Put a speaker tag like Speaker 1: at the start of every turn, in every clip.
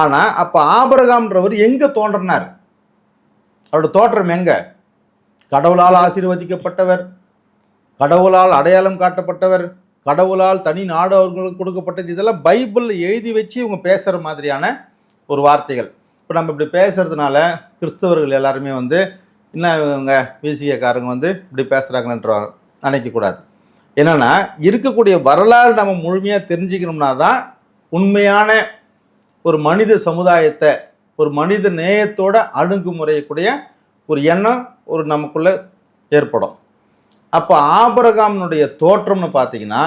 Speaker 1: ஆனால் அப்போ ஆபரகாம்ன்றவர் எங்கே தோன்றினார்? அவரோட தோற்றம் எங்கே? கடவுளால் ஆசீர்வதிக்கப்பட்டவர் கடவுளால் அடையாளம் காட்டப்பட்டவர் கடவுளால் தனி நாடு அவர்களுக்கு கொடுக்கப்பட்டது இதெல்லாம் பைபிளில் எழுதி வச்சு இவங்க பேசுகிற மாதிரியான ஒரு வார்த்தைகள். இப்போ நம்ம இப்படி பேசுகிறதுனால கிறிஸ்தவர்கள் எல்லாருமே வந்து என்ன இவங்க விசிகக்காரங்க வந்து இப்படி பேசுகிறாங்கன்ற நினைக்கக்கூடாது. என்னென்னா இருக்கக்கூடிய வரலாறு நம்ம முழுமையாக தெரிஞ்சுக்கணும்னா தான் உண்மையான ஒரு மனித சமுதாயத்தை ஒரு மனித நேயத்தோட அணுகுமுறையக்கூடிய ஒரு எண்ணம் ஒரு நமக்குள்ள ஏற்படும். அப்போ ஆபரகாமனுடைய தோற்றம்னு பார்த்தீங்கன்னா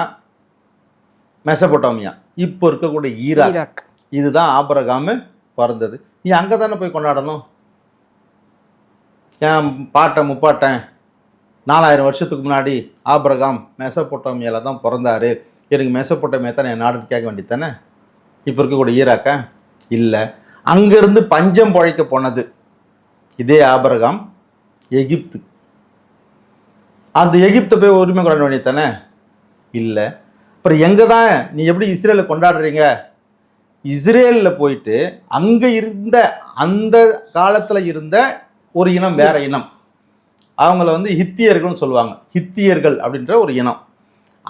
Speaker 1: மெசபொட்டாமியா இப்போ இருக்கக்கூடிய ஈராக். இதுதான் ஆபரகாமு பிறந்தது. நீ அங்கே தானே போய் கொண்டாடணும்? என் பாட்டன் முப்பாட்டன் நாலாயிரம் வருஷத்துக்கு முன்னாடி ஆபரகாம் மெசபொட்டாமியால தான் பிறந்தாரு. எனக்கு மெசபொட்டாமியா தான் என் நாடுன்னு கேட்க வேண்டியது தானே? இப்போ இருக்கக்கூடிய ஈராக்கா? இல்லை. அங்கேருந்து பஞ்சம் பழைக்க போனது. இதே ஆபரகாம் எகிப்து. அந்த எகிப்தை போய் உரிமை கொண்டாட வேண்டியது தானே? இல்லை. அப்புறம் எங்கே தான் நீ எப்படி இஸ்ரேலை கொண்டாடுறீங்க? இஸ்ரேலில் போயிட்டு அங்கே இருந்த அந்த காலத்தில் இருந்த ஒரு இனம் வேற இனம். அவங்கள வந்து ஹித்தியர்கள்னு சொல்லுவாங்க. ஹித்தியர்கள் அப்படின்ற ஒரு இனம்.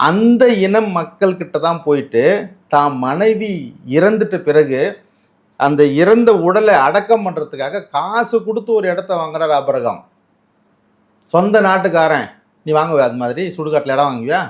Speaker 1: அந்த இனம் மக்கள்கிட்ட தான் போயிட்டு தான் மனைவி இறந்துட்ட பிறகு அந்த இறந்த உடலை அடக்கம் பண்ணுறதுக்காக காசு கொடுத்து ஒரு இடத்த வாங்குறார் அபரகம். சொந்த நாட்டுக்காரன். நீ வாங்குவே அது மாதிரி சுடுகாட்டில் இடம் வாங்குவியா?